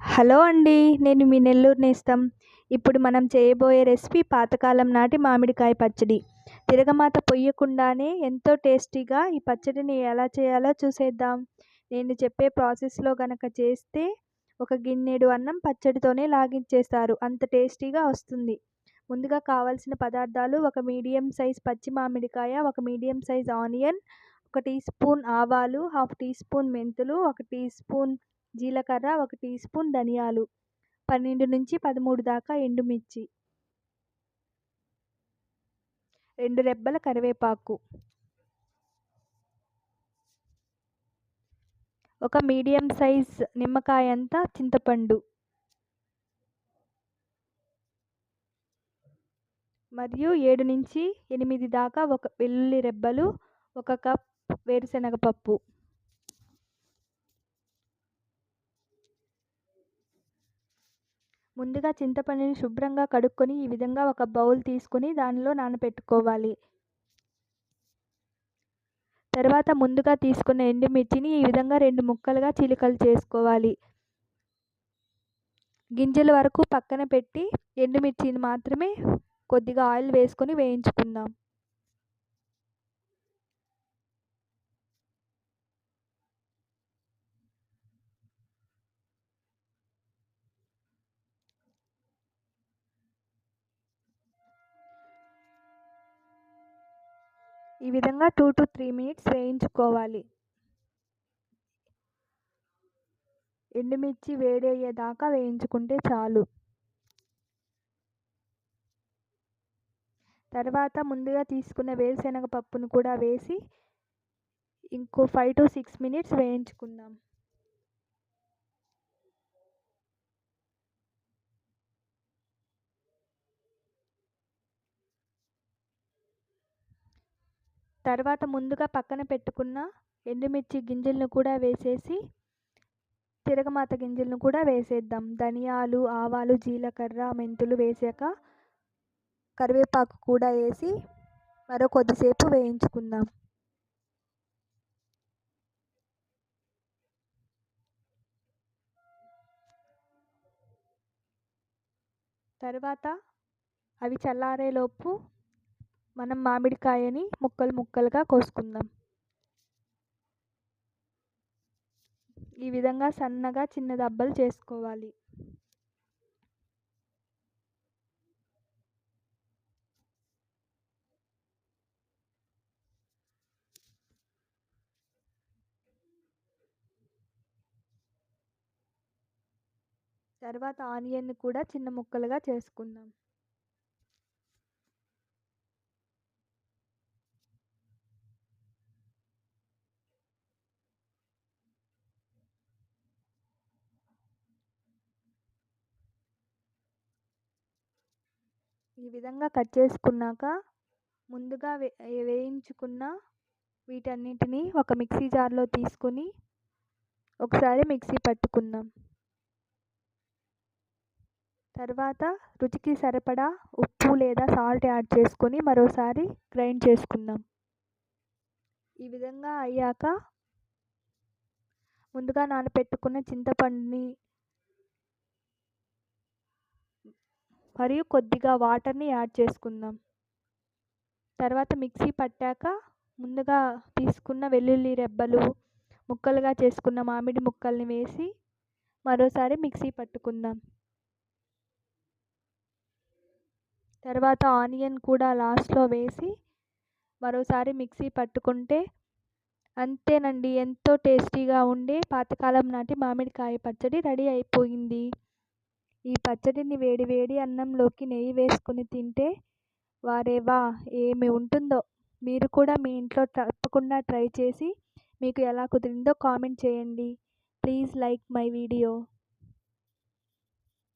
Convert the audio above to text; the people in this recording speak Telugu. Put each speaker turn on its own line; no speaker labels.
హలో అండి నేను మీ నెల్లూరు నేస్తం. ఇప్పుడు మనం చేయబోయే రెసిపీ పాతకాలం నాటి మామిడికాయ పచ్చడి. తిరగమాత పొయ్యకుండానే ఎంతో టేస్టీగా ఈ పచ్చడిని ఎలా చేయాలో చూసేద్దాం. నేను చెప్పే ప్రాసెస్లో గనక చేస్తే ఒక గిన్నెడు అన్నం పచ్చడితోనే లాగించేస్తారు అంత టేస్టీగా వస్తుంది. ముందుగా కావాల్సిన పదార్థాలు ఒక మీడియం సైజ్ పచ్చి మామిడికాయ ఒక మీడియం సైజ్ ఆనియన్ ఒక టీ స్పూన్ ఆవాలు హాఫ్ టీ స్పూన్ మెంతులు ఒక టీ స్పూన్ జీలకర్ర ఒక టీ స్పూన్ ధనియాలు పన్నెండు నుంచి పదమూడు దాకా ఎండుమిర్చి రెండు రెబ్బల కరివేపాకు ఒక మీడియం సైజ్ నిమ్మకాయ అంతా చింతపండు మరియు ఏడు నుంచి ఎనిమిది దాకా ఒక వెల్లుల్లి రెబ్బలు ఒక కప్ వేరుశనగ ముందుగా చింతపండుని శుభ్రంగా కడుక్కొని ఈ విధంగా ఒక బౌల్ తీసుకొని దానిలో నానబెట్టుకోవాలి. తర్వాత ముందుగా తీసుకున్న ఎండుమిర్చిని ఈ విధంగా రెండు ముక్కలుగా చిలుకలు చేసుకోవాలి. గింజల వరకు పక్కన పెట్టి ఎండుమిర్చిని మాత్రమే కొద్దిగా ఆయిల్ వేసుకొని వేయించుకుందాం. ఈ విధంగా టూ టు త్రీ మినిట్స్ వేయించుకోవాలి. ఎండుమిర్చి వేడయ్యేదాకా వేయించుకుంటే చాలు. తర్వాత ముందుగా తీసుకున్న వేరుశనగ పప్పును కూడా వేసి ఇంకో ఫైవ్ టు సిక్స్ మినిట్స్ వేయించుకుందాం. తర్వాత ముందుగా పక్కన పెట్టుకున్న ఎండుమిర్చి గింజలను కూడా వేసేసి తిరగమాత గింజలను కూడా వేసేద్దాం. ధనియాలు ఆవాలు జీలకర్ర మెంతులు వేసాక కరివేపాకు కూడా వేసి మరో కొద్దిసేపు వేయించుకుందాం. తర్వాత అవి చల్లారేలోపు మనం మామిడికాయని ముక్కలు ముక్కలుగా కోసుకుందాం. ఈ విధంగా సన్నగా చిన్న దబ్బలు చేసుకోవాలి. తర్వాత ఆనియన్ కూడా చిన్న ముక్కలుగా చేసుకుందాం. ఈ విధంగా కట్ చేసుకున్నాక ముందుగా వే వేయించుకున్న వీటన్నిటిని ఒక మిక్సీ జార్లో తీసుకుని ఒకసారి మిక్సీ పట్టుకుందాం. తర్వాత రుచికి సరిపడా ఉప్పు లేదా సాల్ట్ యాడ్ చేసుకొని మరోసారి గ్రైండ్ చేసుకుందాం. ఈ విధంగా అయ్యాక ముందుగా నానబెట్టుకున్న చింతపండుని మరియు కొద్దిగా వాటర్ని యాడ్ చేసుకుందాం. తర్వాత మిక్సీ పట్టాక ముందుగా తీసుకున్న వెల్లుల్లి రెబ్బలు ముక్కలుగా చేసుకున్న మామిడి ముక్కల్ని వేసి మరోసారి మిక్సీ పట్టుకుందాం. తర్వాత ఆనియన్ కూడా లాస్ట్లో వేసి మరోసారి మిక్సీ పట్టుకుంటే అంతేనండి ఎంతో టేస్టీగా ఉండే పాతకాలం నాటి మామిడికాయ పచ్చడి రెడీ అయిపోయింది. ఈ పచ్చడిని వేడి వేడి అన్నంలోకి నెయ్యి వేసుకుని తింటే వారేవా ఏమి ఉంటుందో. మీరు కూడా మీ ఇంట్లో తప్పకుండా ట్రై చేసి మీకు ఎలా కుదిరిందో కామెంట్ చేయండి. Please like my video.